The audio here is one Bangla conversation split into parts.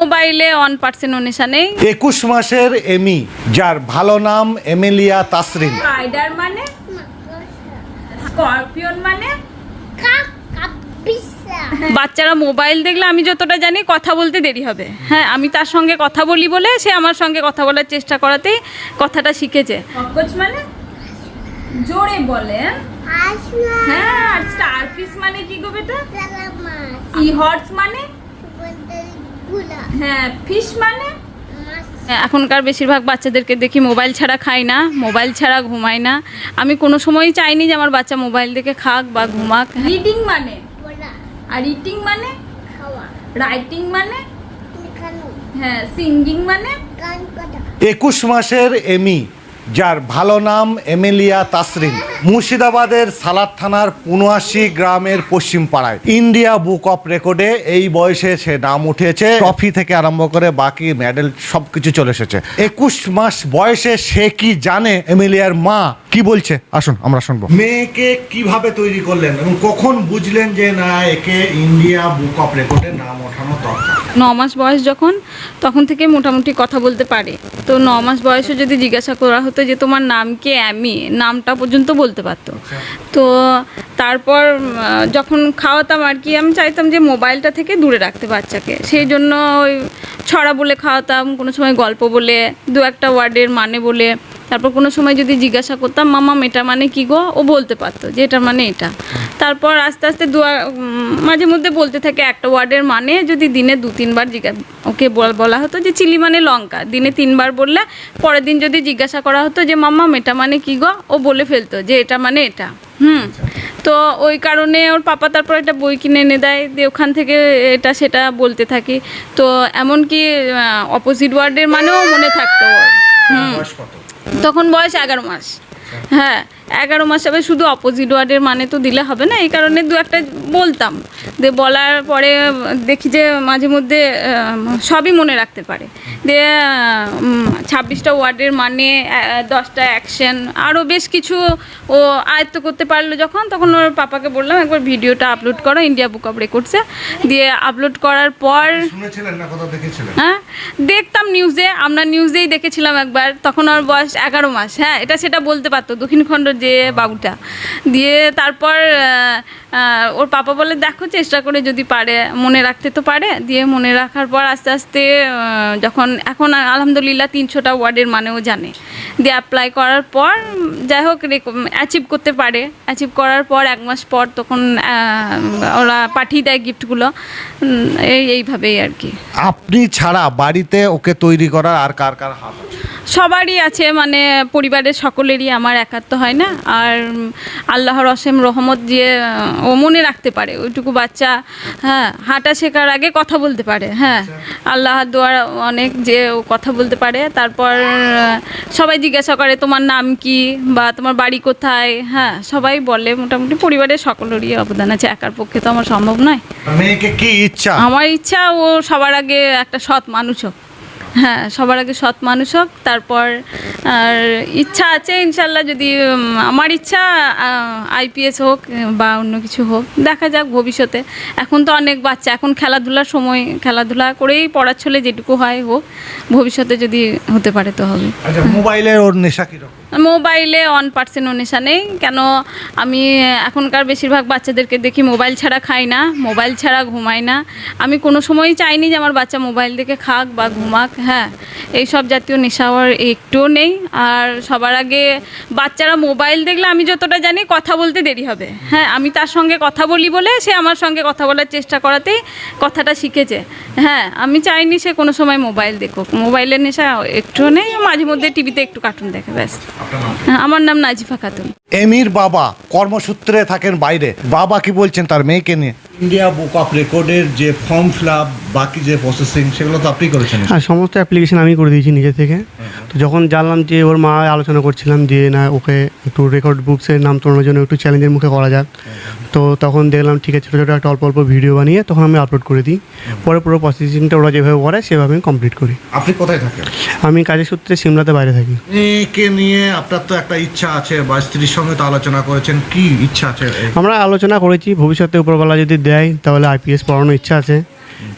মোবাইলে ওয়ান পার্সেন্ট নেশা নেই একুশ মাসের এমি যার ভালো নাম এমেলিয়া তাসরিন। স্পাইডার মানে? স্করপিয়ন মানে? বাচ্চারা মোবাইল দেখলে আমি যতটা জানি কথা বলতে দেরি হবে। হ্যাঁ আমি তার সঙ্গে কথা বলি বলে সে আমার সঙ্গে কথা বলার চেষ্টা করাতেই কথাটা শিখেছে। মানে? জোরে বলেন হ্যাঁ? আর স্টারফিশ মানে কি গো বেটা? সি হর্স মানে? হ্যাঁ ফিশ মানে? হ্যাঁ, এখনকার বেশিরভাগ বাচ্চাদেরকে দেখি মোবাইল ছাড়া খায় না মোবাইল ছাড়া ঘুমায় না। আমি কোনো সময় চাইনি যে আমার বাচ্চা মোবাইল দেখে খাক বা ঘুমাক। রিডিং মানে? আর রিটিং মানে? রাইটিং মানে? হ্যাঁ সিঙ্গিং মানে? একুশ মাসের এমি যার ভালো নাম এমেলিয়া তাসরিন। মুর্শিদাবাদের সালাদ থানার পুনআশি গ্রামের পশ্চিম পাড়ায়। ইন্ডিয়া বুক অফ রেকর্ডে এই বয়সে সে নাম উঠেছে ট্রফি থেকে আরম্ভ করে বাকি মেডেল সবকিছু চলে এসেছে। একুশ মাস বয়সে সে কি জানে? এমেলিয়ার মা কি বলছে? আসুন আমরা শুনব। মেয়েকে কীভাবে তৈরি করলেন এবং কখন বুঝলেন যে না একে ইন্ডিয়া বুক অফ রেকর্ডে নাম ওঠানো দরকার? ন মাস বয়স যখন তখন থেকে মোটামুটি কথা বলতে পারে। তো ন মাস বয়সে যদি জিজ্ঞাসা করা হতো যে তোমার নাম কি অ্যামি? নামটা পর্যন্ত বলতে পারতো। তো তারপর যখন খাওয়াতাম আর কি আমি চাইতাম যে মোবাইলটা থেকে দূরে রাখতে বাচ্চাকে। সেই জন্য ওই ছড়া বলে খাওয়াতাম কোনো সময় গল্প বলে দু একটা ওয়ার্ডের মানে বলে। তারপর কোনো সময় যদি জিজ্ঞাসা করতাম, মামা এটা মানে কি গো? ও বলতে পারতো যে এটা মানে এটা। তারপর আস্তে আস্তে দু মাঝে মধ্যে বলতে থাকে একটা ওয়ার্ডের মানে যদি দিনে দু, তিনবার জিজ্ঞা, ওকে বল- হতো যে চিলি মানে লঙ্কা। দিনে তিনবার বললে পরের দিন যদি জিজ্ঞাসা করা হতো যে মাম্মা এটা মানে কি গো? ও বলে ফেলতো যে এটা মানে এটা। হুম। তো ওই কারণে ওর পাপা তারপর একটা বই কিনে এনে দেয়, দিয়ে ওখান থেকে এটা, সেটা বলতে থাকি। তো এমনকি অপোজিট ওয়ার্ডের মানেও মনে থাকতো হুম। তখন বয়স এগারো মাস। হ্যাঁ এগারো মাস হবে শুধু অপোজিট ওয়ার্ডের মানে তো দিলে হবে না এই কারণে দু একটা বলতাম। দিয়ে বলার পরে দেখি যে মাঝে মধ্যে সবই মনে রাখতে পারে। দিয়ে ছাব্বিশটা ওয়ার্ডের মানে দশটা অ্যাকশন আরও বেশ কিছু ও আয়ত্ত করতে পারল যখন তখন ওর পাপাকে বললাম একবার ভিডিওটা আপলোড করো ইন্ডিয়া বুক অফ রেকর্ডসে দিয়ে আপলোড করার পর হ্যাঁ দেখতাম নিউজে আমরা নিউজেই দেখেছিলাম একবার তখন ওর বয়স এগারো মাস হ্যাঁ এটা সেটা বলতে পারতো দক্ষিণখণ্ড যে বাবুটা। দিয়ে তারপর ওর পাপা বলে, দেখো, চেষ্টা করে যদি পারে, মনে রাখতে তো পারে। দিয়ে মনে রাখার পর আস্তে আস্তে যখন, এখন আলহামদুলিল্লাহ তিনশোটা ওয়ার্ডের মানেও জানে। দিয়ে অ্যাপ্লাই করার পর, যাই হোক অ্যাচিভ করতে পারে। অ্যাচিভ করার পর এক মাস পর তখন ওরা পাঠিয়ে দেয় গিফটগুলো এই, এইভাবেই আর কি। আপনি ছাড়া বাড়িতে ওকে তৈরি করার আর কার কার হাত? সবারই আছে মানে পরিবারের সকলেরই আমার একাত্ম হয় না। আর আল্লাহর অসীম রহমত যে আহ, ও মনে রাখতে পারে ওইটুকু বাচ্চা হ্যাঁ হাঁটা শেখার আগে কথা বলতে পারে হ্যাঁ। আল্লাহর দোয়ার অনেক যে ও কথা বলতে পারে তারপর সবাই জিজ্ঞাসা করে তোমার নাম কি? বা তোমার বাড়ি কোথায়? হ্যাঁ সবাই বলে মোটামুটি পরিবারের সকলেরই অবদান আছে একার পক্ষে তো আমার সম্ভব নয়। মেয়েকে কি ইচ্ছা? আমার ইচ্ছা ও সবার আগে একটা সৎ মানুষ হোক। হ্যাঁ সবার আগে সৎ মানুষ হোক, তারপর, আর ইচ্ছা আছে ইনশাল্লাহ যদি আমার ইচ্ছা আইপিএস হোক, বা অন্য কিছু হোক, দেখা যাক ভবিষ্যতে। এখন তো অনেক বাচ্চা, এখন খেলাধুলার সময়, খেলাধুলা করেই পড়ার যেটুকু হয় হোক, ভবিষ্যতে যদি হতে পারে তো হবে। আচ্ছা মোবাইলের ওর নেশা কীরকম? মোবাইলে ওয়ান পার্সেন্ট নেই। কেন আমি এখনকার বেশিরভাগ বাচ্চাদেরকে দেখি মোবাইল ছাড়া খাই না মোবাইল ছাড়া ঘুমাই না। আমি কোনো সময়ই চাইনি যে আমার বাচ্চা মোবাইল দেখে খাক বা ঘুমাক হ্যাঁ। এই সব জাতীয় নেশা ওর একটুও নেই। আর সবার আগে বাচ্চারা মোবাইল দেখলে আমি যতটা জানি কথা বলতে দেরি হবে। হ্যাঁ আমি তার সঙ্গে কথা বলি বলে সে আমার সঙ্গে কথা বলার চেষ্টা করাতেই কথাটা শিখেছে। হ্যাঁ আমি চাইনি সে কোনো সময় মোবাইল দেখুক। মোবাইলের নেশা একটুও নেই মাঝে মধ্যে টিভিতে একটু কার্টুন দেখে ব্যাস। হ্যাঁ, আমার নাম নাজিফা খাতুন। এমির বাবা কর্মসূত্রে থাকেন বাইরে। বাবা কি বলছেন তার মেয়েকে নিয়ে? ইন্ডিয়া বুক অফ রেকর্ডের যে ফর্ম ফিল আপ বাকি যে প্রসেসিং সেগুলো তো আপনি করেছেন। হ্যাঁ সমস্ত অ্যাপ্লিকেশন আমি করে দিয়েছি নিজে থেকে। তো যখন জানলাম যে ওর মা আলোচনা করছিলাম যে না ওকে একটু রেকর্ড বুকসের নাম তোলানোর জন্য একটু চ্যালেঞ্জের মুখে করা যাক। তো তখন দেখলাম ঠিক আছে ছোটো ছোটো একটা অল্প অল্প ভিডিও বানিয়ে তখন আমি আপলোড করে দিই। পরে পুরো প্রসেসিংটা ওরা যেভাবে করে সেভাবে আমি কমপ্লিট করি। আপনি কোথায় থাকেন? আমি কাজের সূত্রে সিমলাতে বাইরে থাকি। কে নিয়ে আপনার তো একটা ইচ্ছা আছে বা স্ত্রীর সঙ্গে তো আলোচনা করেছেন কি ইচ্ছা আছে? আমরা আলোচনা করেছি ভবিষ্যতে উপরবেলা যদি দেয় তাহলে আইপিএস পড়ানোর ইচ্ছা আছে।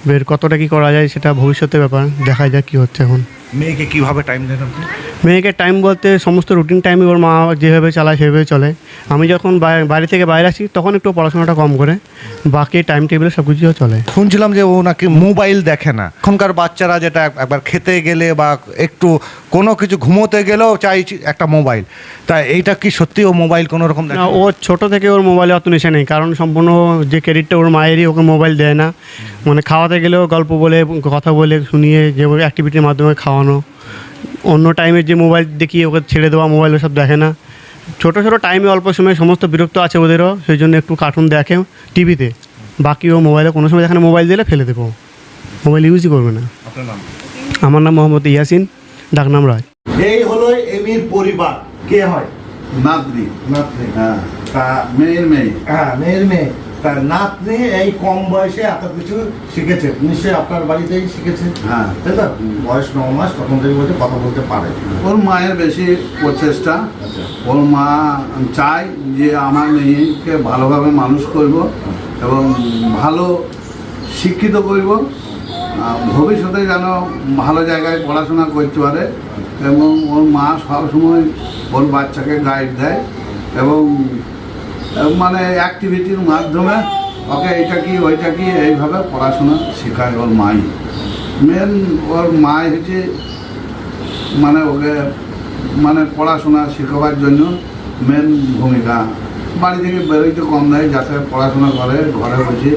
এবার কতটা কি করা যায় সেটা ভবিষ্যতের ব্যাপার দেখা যাক কি হচ্ছে এখন। মেয়েকে কীভাবে টাইম দেন আপনি? মেয়েকে টাইম বলতে সমস্ত রুটিন টাইমে ওর মা যেভাবে চালায় সেভাবে চলে। আমি যখন বাই- বাড়ি থেকে বাইরে আসি তখন একটু পড়াশোনাটা কম করে। বাকি টাইম টেবিলে সব কিছু চলে। শুনছিলাম যে ও নাকি মোবাইল দেখে না। এখনকার বাচ্চারা যেটা একবার খেতে গেলে বা একটু কোনো কিছু ঘুমোতে গেলেও চাই একটা মোবাইল তা এইটা কি সত্যি ও মোবাইল কোনো রকম দেখে না ও ছোট থেকে ওর মোবাইলে অত নেশা নেই। কারণ সম্পূর্ণ যে ক্রেডিটটা ওর মায়েরই ওকে মোবাইল দেয় না। মানে খাওয়াতে গেলেও গল্প বলে কথা বলে শুনিয়ে যে অ্যাক্টিভিটির মাধ্যমে খাওয়ানো অন্য টাইমে যে মোবাইল দেখিয়ে ওকে ছেড়ে দেওয়া মোবাইল সব দেখে না। ছোটো ছোটো টাইমে অল্প সময় সমস্ত বিরক্ত আছে ওদেরও সেই জন্য একটু কার্টুন দেখে টিভিতে বাকি ও মোবাইলে কোনো সময় যেখানে মোবাইল দিলে ফেলে দেবো। মোবাইল ইউজই করবে না। আমার নাম মোহাম্মদ ইয়াসিন ডাকনাম রায়। এই হলো এমির পরিবার। কে হয়? নাতনি। নাতনি হ্যাঁ। মেয়ের মেয়ে? হ্যাঁ মেয়ের মেয়ে। তার নাতনি এই কম বয়সে এত কিছু শিখেছে। নিশ্চয়ই আপনার বাড়িতেই শিখেছে। হ্যাঁ। তাই তো? বয়স ন মাস তখন থেকে বলতে কথা বলতে পারে। ওর মায়ের বেশি প্রচেষ্টা। আচ্ছা। ওর মা চায় যে আমার মেয়েকে ভালোভাবে মানুষ করব এবং ভালো শিক্ষিত করব। ভবিষ্যতে যেন ভালো জায়গায় পড়াশোনা করতে পারে এবং ওর মা সবসময় ওর বাচ্চাকে গাইড দেয় এবং মানে অ্যাক্টিভিটির মাধ্যমে, ওকে এটা কি, ওইটা কি, এইভাবে পড়াশোনা শেখায় ওর মাই। মেন ওর মাই হচ্ছে মানে ওকে মানে পড়াশোনা শেখাবার জন্য মেন ভূমিকা। বাড়ি থেকে বেরোইতে কম দেয় যাতে পড়াশোনা করে, ঘরে বসে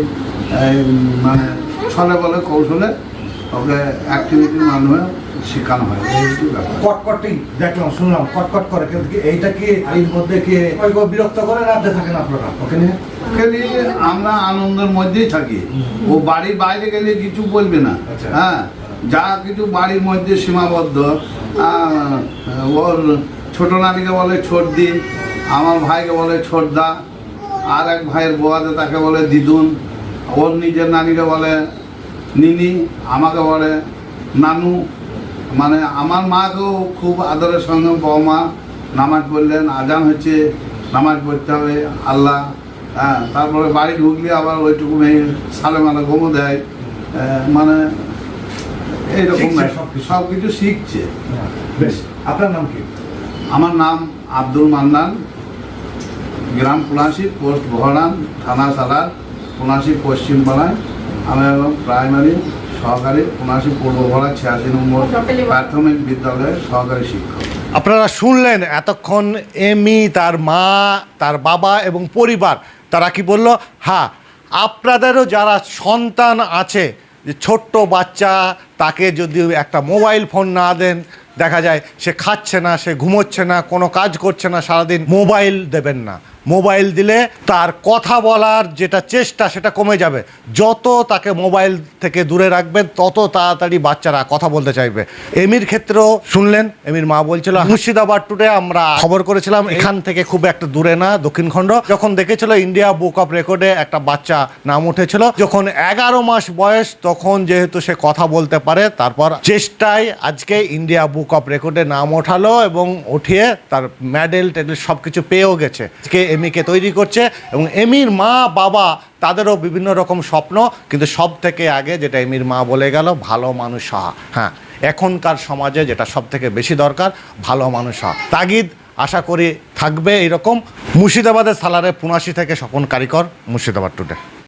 মানে ছলে বলে কৌশলে ওকে অ্যাক্টিভিটির মাধ্যমে শেখানো হয় এই হচ্ছে ব্যাপার। কটকটি দেখলাম শুনলাম কটকট করে। কিন্তু এইটা কি এর মধ্যে কি বিরক্ত করে রাখতে থাকেন আপনারা? ওকে নিয়ে? আমরা আনন্দের মধ্যেই থাকি। ও বাড়ির বাইরে গেলে কিছু বলবে না। আচ্ছা। হ্যাঁ যা কিছু বাড়ির মধ্যে সীমাবদ্ধ। ওর ছোট নারীকে বলে ছোট দি আমার ভাইকে বলে ছোট দা আর এক ভাইয়ের বোয়াতে তাকে বলে দিদুন ওর নিজের নারীকে বলে নিনি আমাকে বলে নানু মানে আমার মাকেও খুব আদরের সঙ্গে বাবা মা নামাজ পড়লেন আজান হচ্ছে নামাজ পড়তে হবে আল্লাহ হ্যাঁ তারপরে বাড়ি ঢুকলে আবার ওইটুকু মেয়ে সালে মালে গোমো দেয়। মানে এইরকম। সব কিছু শিখছে। হ্যাঁ, বেশ। আপনার নাম কি? আমার নাম আব্দুল মান্নান গ্রাম পুনাশি পোস্ট ভরান থানা সালার পুনাশি পশ্চিমপাড়ায় আমি প্রাইমারি সহকারী পুনাশি পূর্ব ভরা ছিয়াশি নম্বর প্রাথমিক বিদ্যালয়ের সহকারী শিক্ষক। আপনারা শুনলেন এতক্ষণ এমি, তার মা, তার বাবা এবং পরিবার, তারা কি বলল? হ্যাঁ আপনাদেরও যারা সন্তান আছে, যে ছোট্ট বাচ্চা, তাকে যদি একটা মোবাইল ফোন না দেন, দেখা যায় সে খাচ্ছে না, সে ঘুমোচ্ছে না, কোনো কাজ করছে না, সারাদিন মোবাইল দেবেন না। মোবাইল দিলে তার কথা বলার যেটা চেষ্টা সেটা কমে যাবে। যত তাকে মোবাইল থেকে দূরে রাখবেন, তত তাড়াতাড়ি বাচ্চারা কথা বলতে চাইবে। এমির ক্ষেত্রেও শুনলেন, এমির মা বলছিল, মুর্শিদাবাদ টুডে আমরা খবর করেছিলাম, এখান থেকে খুব একটা দূরে না দক্ষিণখণ্ড যখন দেখেছিল ইন্ডিয়া বুক অফ রেকর্ডে একটা বাচ্চা নাম উঠেছিল, যখন এগারো মাস বয়স, তখন যেহেতু সে কথা বলতে পারে, তারপর চেষ্টায় আজকে ইন্ডিয়া বুক অফ রেকর্ডে নাম ওঠালো এবং উঠিয়ে তার মেডেল টেডেল সব কিছু পেয়েও গেছে। আজকে এমিকে তৈরি করছে এবং এমির মা, বাবা, তাদেরও বিভিন্ন রকম স্বপ্ন, কিন্তু সব থেকে আগে যেটা এমির মা বলে গেল, ভালো মানুষ হওয়া। হ্যাঁ এখনকার সমাজে যেটা সব থেকে বেশি দরকার, ভালো মানুষ হওয়া। তাগিদ আশা করি থাকবে এরকম মুর্শিদাবাদের সালারে পুনাশি থেকে স্বপন কারিকর, মুর্শিদাবাদ টুডে।